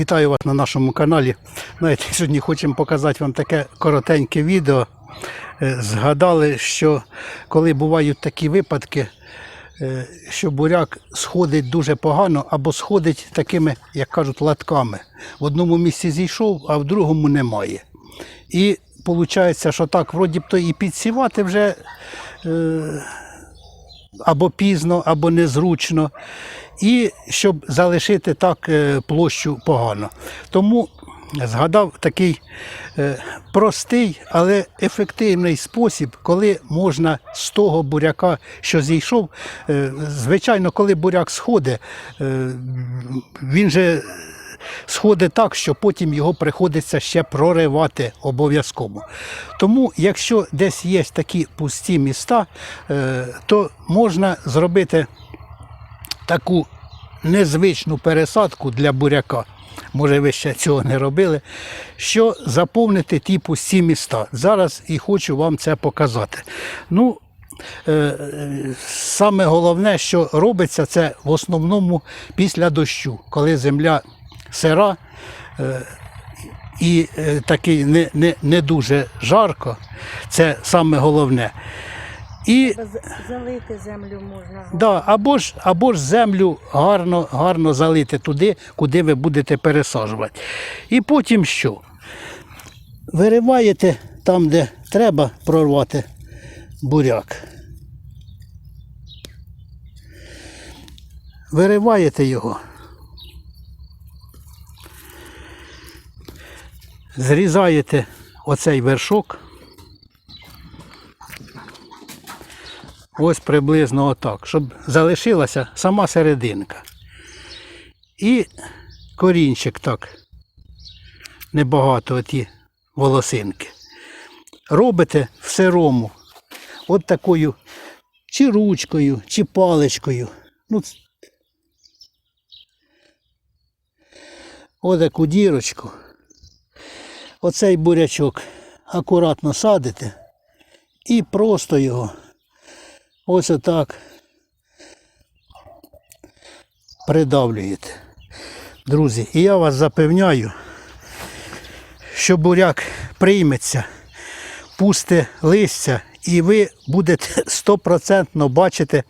Вітаю вас на нашому каналі. Знаєте, сьогодні хочемо показати вам таке коротеньке відео. Е, Згадали, що коли бувають такі випадки, е, що буряк сходить дуже погано або сходить такими, як кажуть, латками. В одному місці зійшов, а в другому немає. І виходить, що так, вроді б то і підсівати вже е, або пізно, або незручно. І щоб залишити так е, площу погано. Тому згадав такий е, простий, але ефективний спосіб, коли можна з того буряка, що зійшов. е, Звичайно, коли буряк сходить, він же сходить так, що потім його приходиться ще проривати обов'язково. Тому, якщо десь є такі пусті міста, е, то можна зробити таку незвичну пересадку для буряка. Може, ви ще цього не робили, що заповнити ті пусті міста. Зараз і хочу вам це показати. Ну, е, саме головне, що робиться, це в основному після дощу, коли земля сира е, і е, такий не, не, не дуже жарко, це саме головне. І Залити землю можна. Да, або ж, або ж землю гарно, гарно залити туди, куди ви будете пересаджувати. І потім що? Вириваєте там, де треба прорвати буряк. Вириваєте його. Зрізаєте оцей вершок. Ось приблизно отак, щоб залишилася сама серединка. І корінчик так. Небагато оті волосинки. Робите в сирому. От такою чи ручкою, чи паличкою. Ну, ц- Отаку дірочку. Оцей бурячок акуратно садите і просто його ось отак придавлюєте. Друзі, і я вас запевняю, що буряк прийметься, пусте листя, і ви будете стопроцентно бачити,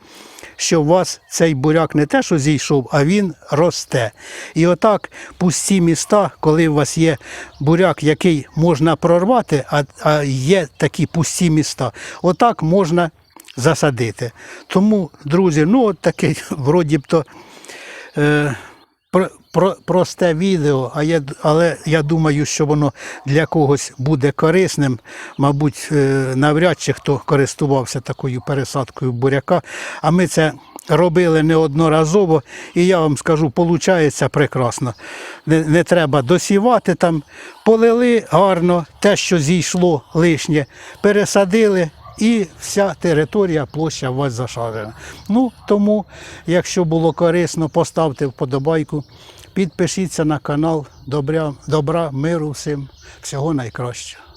що у вас цей буряк не те, що зійшов, а він росте. І отак пусті міста, коли у вас є буряк, який можна прорвати, а, є такі пусті міста, отак можна засадити. Тому, друзі, ну от таке, вроді б то. Е, про, про, просте відео, а я, але я думаю, що воно для когось буде корисним. Мабуть, е, навряд чи хто користувався такою пересадкою буряка. А ми це робили неодноразово, і я вам скажу, виходить прекрасно. Не, не треба досівати там, полили гарно, те, що зійшло лишнє, пересадили. І вся територія, площа у вас зашарена. Ну, тому, якщо було корисно, поставте вподобайку, підпишіться на канал. Добра, добра миру всім, всього найкращого.